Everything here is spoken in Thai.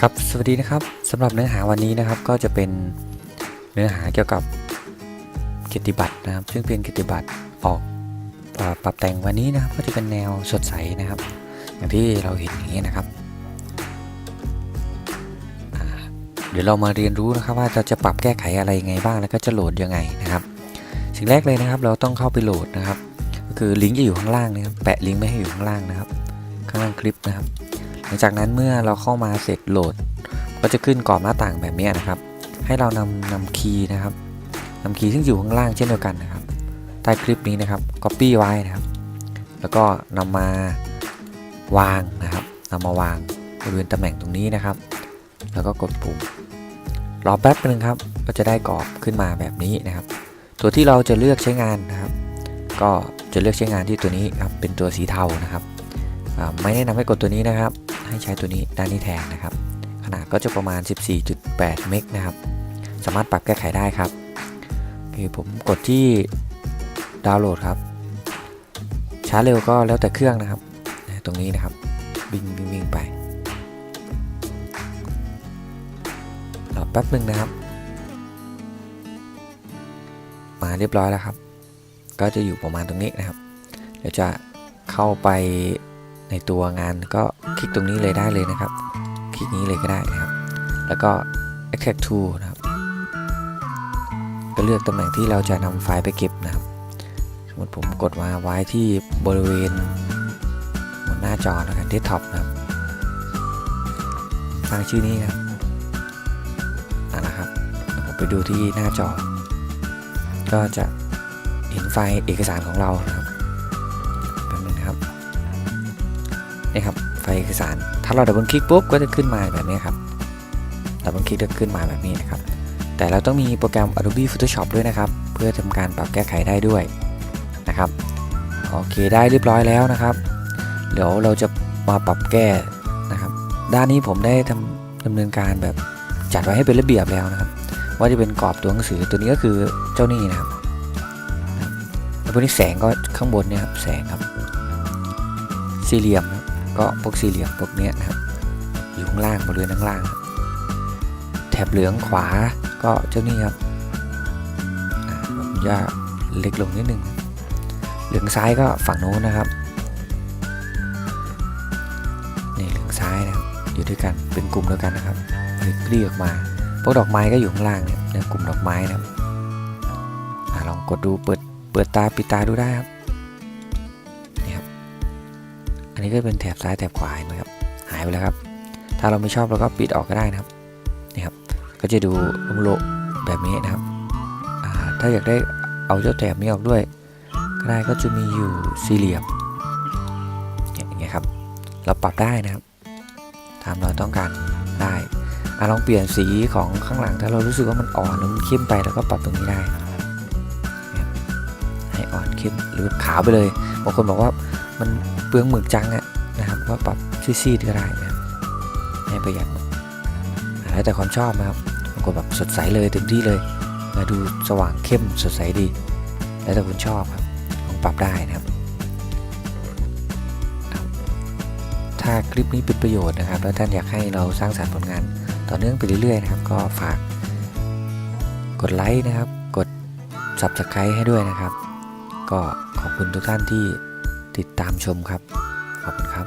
ครับสวัสดีนะครับสำหรับเนื้อหาวันนี้นะครับก็จะเป็นเนื้อหาเกี่ยวกับเกียรติบัตรนะครับ ซึ่งเป็นเกียรติบัตรออกปรับแต่งวันนี้นะครับ ก็จะเป็นแนวสดใสนะครับ อย่างที่เราเห็นอย่างนี้นะครับเดี๋ยวเรามาเรียนรู้นะครับว่าเราจะปรับแก้ไขอะไรยังไงบ้างแล้วก็จะโหลดยังไงนะครับ สิ่งแรกเลยนะครับ เราต้องเข้าไปโหลดนะครับ ก็คือลิงก์จะอยู่ข้างล่างนะครับแปะลิงก์ไม่ให้อยู่ข้างล่างนะครับ ข้างล่างคลิปนะครับ หลังจากนั้นเมื่อเราเข้ามาเสร็จโหลด ก็จะขึ้นกรอบหน้าต่างแบบนี้นะครับ ให้เรานำนำคีย์นะครับนำคีย์ซึ่งอยู่ข้างล่างเช่นเดียวกันนะครับ ใต้คลิปนี้นะครับ Copy ไว้นะครับ แล้วก็นำมาวางนะครับนำมาวางบริเวณตำแหน่งตรงนี้นะครับ แล้วก็กดปุ่มรอแป๊บนึงครับ ก็จะได้กรอบขึ้นมาแบบนี้นะครับ ตัวที่เราจะเลือกใช้งานนะครับ ก็ จะเลือกใช้งานที่ตัวนี้ครับเป็นตัวสีเทานะครับไม่แนะนำให้กดตัวนี้นะครับ ให้ใช้ตัวนี้ด้านนี้แทนนะครับ ขนาดก็จะประมาณ 14.8 เมกนะครับ สามารถปรับแก้ไขได้ครับโอผมกดที่ดาวน์โหลดครับ ช้าเร็วก็แล้วแต่เครื่องนะครับ ตรงนี้นะครับวิ่งวิ่งวิ่งไปรอแป๊บหนึ่งนะครับ มาเรียบร้อยแล้วครับ ก็จะอยู่ประมาณตรงนี้นะครับ เดี๋ยวจะเข้าไปในตัวงานก็คลิกตรงนี้เลยได้เลยนะครับ คลิกนี้เลยก็ได้นะครับ แล้วก็ extract to นะครับ ก็เลือกตำแหน่งที่เราจะนำไฟล์ไปเก็บนะครับ สมมติผมกดมาไว้ที่บริเวณบนหน้าจอนะครับ desktop นะครับตั้งชื่อนี้นะครับอ่านะครับผมไปดูที่หน้าจอ ก็จะ เห็นไฟล์เอกสารของเรานะครับแป๊บนึงนะครับนี่ครับไฟล์เอกสาร ถ้าเราดับเบิลคลิกปุ๊บก็จะขึ้นมาแบบนี้ครับดับเบิลคลิกจะขึ้นมาแบบนี้นะครับ แต่เราต้องมีโปรแกรม Adobe Photoshop ด้วยนะครับ เพื่อทำการปรับแก้ไขได้ด้วยนะครับโอเคได้เรียบร้อยแล้วนะครับ เดี๋ยวเราจะมาปรับแก้นะครับ ด้านนี้ผมได้ทำดำเนินการแบบจัดไว้ให้เป็นระเบียบแล้วนะครับ ว่าจะเป็นกรอบตัวหนังสือตัวนี้ก็คือเจ้านี่นะครับ พวกนี้แสงก็ข้างบนเนี่ยครับแสงครับ สี่เหลี่ยมนะครับก็พวกสี่เหลี่ยมพวกเนี้ยนะครับอยู่ข้างล่างบริเวณข้างล่าง แถบเหลืองขวาก็เจ้านี่ครับอ่าผมจะเล็กลงนิดนึงเหลืองซ้ายก็ฝั่งโน้นนะครับนี่เหลืองซ้ายนะครับอยู่ด้วยกันเป็นกลุ่มเดียวกันนะครับเรียกออกมาพวกดอกไม้ก็อยู่ข้างล่างเนี่ยในกลุ่มดอกไม้นะครับอลองกดดูเปิด เปิดตาปิดตาดูได้ครับนี่ครับ อันนี้ก็เป็นแถบซ้ายแถบขวาเห็นไหมครับ หายไปแล้วครับ ถ้าเราไม่ชอบเราก็ปิดออกก็ได้นะครับ นี่ครับ ก็จะดูโลกแบบนี้นะครับ ถ้าอยากได้เอาเจ้าแถบนี้ออกด้วย ก็ได้ก็จะมีอยู่สี่เหลี่ยมอย่างเงี้ยครับ เราปรับได้นะครับ ตามเราต้องการได้อะลองเปลี่ยนสีของข้างหลังถ้าเรารู้สึกว่ามันอ่อนหรือมันเข้มไปแล้วก็ปรับตรงนี้ได้ อ่อนเข้มหรือขาวไปเลยบางคนบอกว่ามันเปลืองหมึกจังอะนะครับก็ปรับซีดๆก็ได้นะให้ประหยัดแล้วแต่ความชอบนะครับบางคนแบบสดใสเลยเต็มที่เลยมาดูสว่างเข้มสดใสดี แล้วแต่คุณชอบครับลองปรับได้นะครับถ้าคลิปนี้เป็นประโยชน์นะครับ แล้วท่านอยากให้เราสร้างสรรค์ผลงานต่อเนื่องไปเรื่อยๆนะครับ ก็ฝากกดไลค์นะครับ กด Subscribe ให้ด้วยนะครับ ก็ขอบคุณทุกท่านที่ติดตามชมครับ ขอบคุณครับ